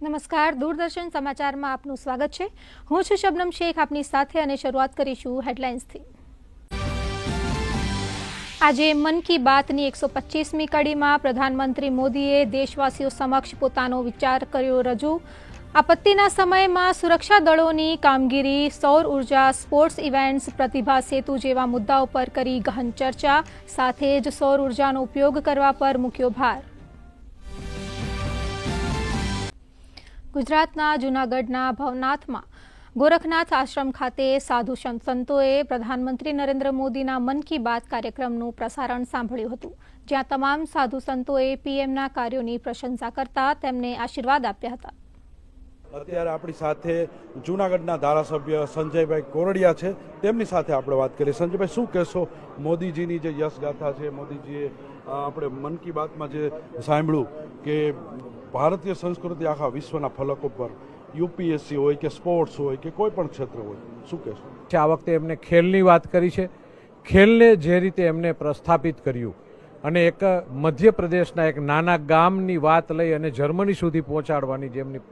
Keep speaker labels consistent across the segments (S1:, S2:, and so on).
S1: નમસ્કાર, દૂરદર્શન સમાચારમાં આપનું સ્વાગત છે. હું છું શબનમ શેખ, આપની સાથે અને શરૂઆત કરીશું હેડલાઇન્સથી. આજે મન કી બાતની એકસો પચીસમી કડીમાં પ્રધાનમંત્રી મોદીએ દેશવાસીઓ સમક્ષ પોતાનો વિચાર કર્યો રજૂ. આપત્તિના સમયમાં સુરક્ષા દળોની કામગીરી, સૌર ઊર્જા, સ્પોર્ટ્સ ઇવેન્ટ્સ, પ્રતિભા સેતુ જેવા મુદ્દાઓ પર કરી ગહન ચર્ચા. સાથે જ સૌર ઉર્જાનો ઉપયોગ કરવા પર મૂક્યો ભાર. ગુજરાતના જૂનાગઢના ભવનાથમાં ગોરખનાથ આશ્રમ ખાતે સાધુ સંતોએ પ્રધાનમંત્રી નરેન્દ્ર મોદીના મન કી બાત કાર્યક્રમનું પ્રસારણ સાંભળ્યું હતું. જ્યાં તમામ સાધુ સંતોએ પીએમના કાર્યોની પ્રશંસા કરતા તેમને આશીર્વાદ આપ્યા હતા.
S2: અત્યારે આપણી સાથે જૂનાગઢના ધારાસભ્ય સંજયભાઈ કોરડિયા છે. તેમની સાથે આપણે વાત કરીએ. સંજયભાઈ, શું કહેશો? મોદીજીની જે યશગાથા છે, મોદીજીએ આપણે મન કી બાતમાં જે સાંભળ્યું કે ભારતીય સંસ્કૃતિ આખા વિશ્વના ફલકો ઉપર, યુપીએસસી હોય કે સ્પોર્ટ્સ હોય કે કોઈ પણ ક્ષેત્ર હોય, શું કહેશો?
S3: આ વખતે એમને ખેલની વાત કરી છે. ખેલને જે રીતે એમને પ્રસ્થાપિત કર્યું અને એક મધ્યપ્રદેશના એક નાના ગામની વાત લઈ અને જર્મની સુધી પહોંચાડવાની જે એમની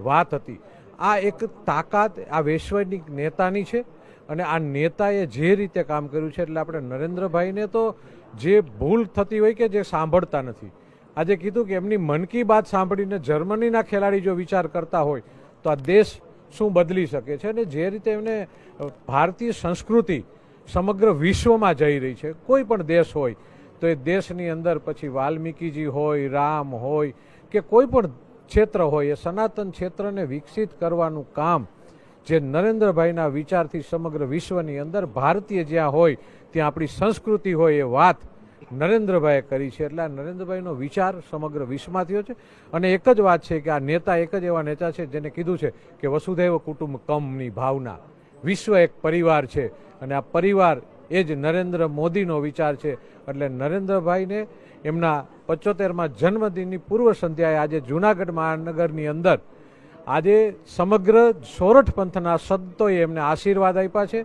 S3: વાત હતી, આ એક તાકાત, આ વૈશ્વિક નેતાની છે અને આ નેતાએ જે રીતે કામ કર્યું છે, એટલે આપણે નરેન્દ્રભાઈને તો જે ભૂલ થતી હોય કે જે સાંભળતા નથી આજે કીધું કે એમની મન કી બાત સાંભળીને જર્મનીના ખેલાડી જો વિચાર કરતા હોય તો આ દેશ શું બદલી શકે છે અને જે રીતે એમને ભારતીય સંસ્કૃતિ સમગ્ર વિશ્વમાં જઈ રહી છે, કોઈ પણ દેશ હોય, તો એ દેશની અંદર પછી વાલ્મીકીજી હોય, રામ હોય કે કોઈ પણ ક્ષેત્ર હોય, એ સનાતન ક્ષેત્રને વિકસિત કરવાનું કામ જે નરેન્દ્રભાઈના વિચારથી સમગ્ર વિશ્વની અંદર ભારતીય જ્યાં હોય, ત્યાં આપણી સંસ્કૃતિ હોય એ વાત નરેન્દ્રભાઈએ કરી છે એટલે આ નરેન્દ્રભાઈનો વિચાર સમગ્ર વિશ્વમાં થયો છે. અને એક જ વાત છે કે આ નેતા એક જ એવા નેતા છે જેને કીધું છે કે વસુધૈવ કુટુંબ કમની ભાવના. વિશ્વ એક પરિવાર છે અને આ પરિવાર એ જ નરેન્દ્ર મોદીનો વિચાર છે. એટલે નરેન્દ્રભાઈને એમના પચોતેરમાં જન્મદિનની પૂર્વ સંધ્યાએ આજે જૂનાગઢ મહાનગરની અંદર આજે સમગ્ર સોરઠ પંથના સંતોએ એમને આશીર્વાદ આપ્યા છે.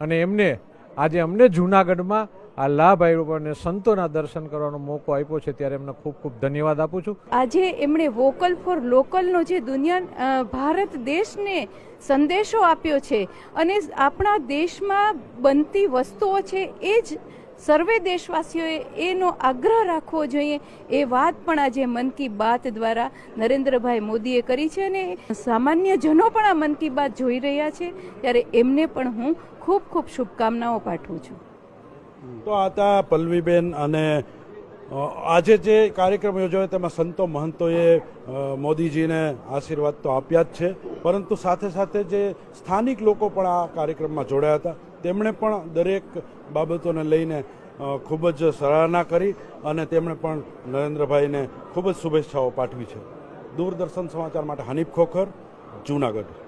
S3: અને એમને આજે અમને જૂનાગઢમાં આ લાભ આપ્યો સંતોના દર્શન કરવાનો મોકો આપ્યો છે ત્યારે એમને ખૂબ ખૂબ ધન્યવાદ આપું છું.
S4: આજે એમણે વોકલ ફોર લોકલનો જે દુનિયા ભારત દેશને સંદેશો આપ્યો છે અને આપણા દેશમાં બનતી વસ્તુઓ છે એ જ સર્વે દેશવાસીઓએ એનો આગ્રહ રાખવો જોઈએ એ વાત પણ આજે મન કી બાત દ્વારા નરેન્દ્રભાઈ મોદીએ કરી છે અને સામાન્ય જનો પણ આ મન કી બાત જોઈ રહ્યા છે ત્યારે એમને પણ હું ખૂબ ખૂબ શુભકામનાઓ પાઠવું છું.
S2: તો આ તા પલ્લવીબેન અને આજે જે કાર્યક્રમ યોજાયો તેમાં સંતો મહંતોએ મોદીજીને આશીર્વાદ તો આપ્યા જ છે. પરંતુ સાથે સાથે જે સ્થાનિક લોકો પણ આ કાર્યક્રમમાં જોડાયા હતા, તેમણે પણ દરેક બાબતોને લઈને ખૂબ જ સરાહના કરી અને તેમણે પણ નરેન્દ્રભાઈને ખૂબ જ શુભેચ્છાઓ પાઠવી છે. દૂરદર્શન સમાચાર માટે હનીફ ખોખર, જૂનાગઢ.